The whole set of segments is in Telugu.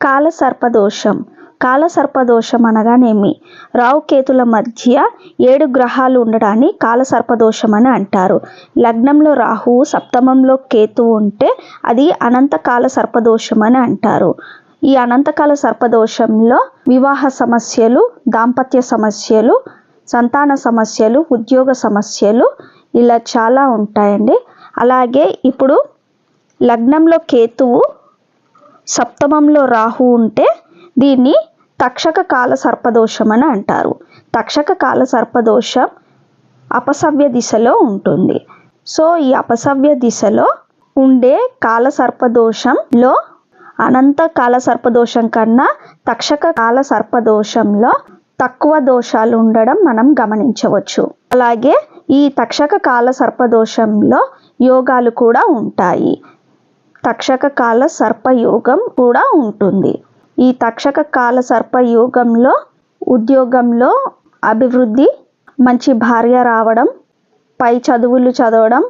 కాలసర్పదోషం. కాలసర్పదోషం అనగానేమి? రావుకేతుల మధ్య ఏడు గ్రహాలు ఉండడాన్ని కాలసర్పదోషం అని అంటారు. లగ్నంలో రాహువు సప్తమంలో కేతు ఉంటే అది అనంతకాల సర్పదోషం అని అంటారు. ఈ అనంతకాల సర్పదోషంలో వివాహ సమస్యలు దాంపత్య సమస్యలు సంతాన సమస్యలు ఉద్యోగ సమస్యలు ఇలా చాలా ఉంటాయండి. అలాగే ఇప్పుడు లగ్నంలో కేతువు సప్తమంలో రాహు ఉంటే దీన్ని తక్షక కాల సర్పదోషం అని అంటారు. తక్షక కాల సర్పదోషం అపసవ్య దిశలో ఉంటుంది. సో ఈ అపసవ్య దిశలో ఉండే కాల సర్పదోషంలో అనంత కాల సర్పదోషం కన్నా తక్షక కాల సర్పదోషంలో తక్కువ దోషాలు ఉండడం మనం గమనించవచ్చు. అలాగే ఈ తక్షక కాల సర్పదోషంలో యోగాలు కూడా ఉంటాయి. తక్షక కాల సర్పయోగం కూడా ఉంటుంది. ఈ తక్షక కాల సర్పయోగంలో ఉద్యోగంలో అభివృద్ధి మంచి భార్య రావడం పై చదువులు చదవడం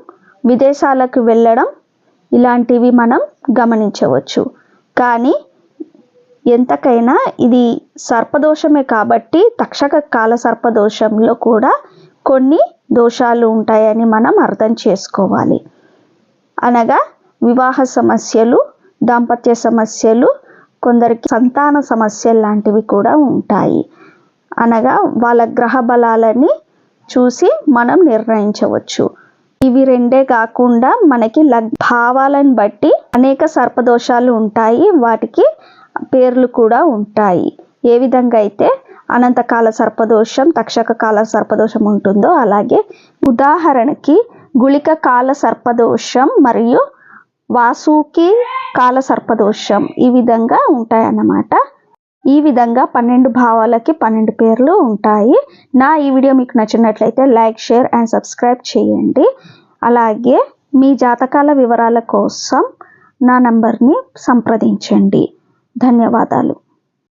విదేశాలకు వెళ్ళడం ఇలాంటివి మనం గమనించవచ్చు. కానీ ఎంతకైనా ఇది సర్పదోషమే కాబట్టి తక్షక కాల సర్పదోషంలో కూడా కొన్ని దోషాలు ఉంటాయని మనం అర్థం చేసుకోవాలి. అనగా వివాహ సమస్యలు దాంపత్య సమస్యలు కొందరికి సంతాన సమస్యలు లాంటివి కూడా ఉంటాయి. అనగా వాళ్ళ గ్రహ బలాలని చూసి మనం నిర్ణయించవచ్చు. ఇవి రెండే కాకుండా మనకి లగ్ భావాలను బట్టి అనేక సర్పదోషాలు ఉంటాయి. వాటికి పేర్లు కూడా ఉంటాయి. ఏ విధంగా అయితే అనంతకాల సర్పదోషం తక్షక కాల సర్పదోషం ఉంటుందో అలాగే ఉదాహరణకి గుళిక కాల సర్పదోషం మరియు వాసుకి కాల సర్పదోషం ఈ విధంగా ఉంటాయన్నమాట. ఈ విధంగా పన్నెండు భావాలకి పన్నెండు పేర్లు ఉంటాయి. నా ఈ వీడియో మీకు నచ్చినట్లయితే లైక్ షేర్ అండ్ సబ్స్క్రైబ్ చేయండి. అలాగే మీ జాతకాల వివరాల కోసం నా నంబర్ని సంప్రదించండి. ధన్యవాదాలు.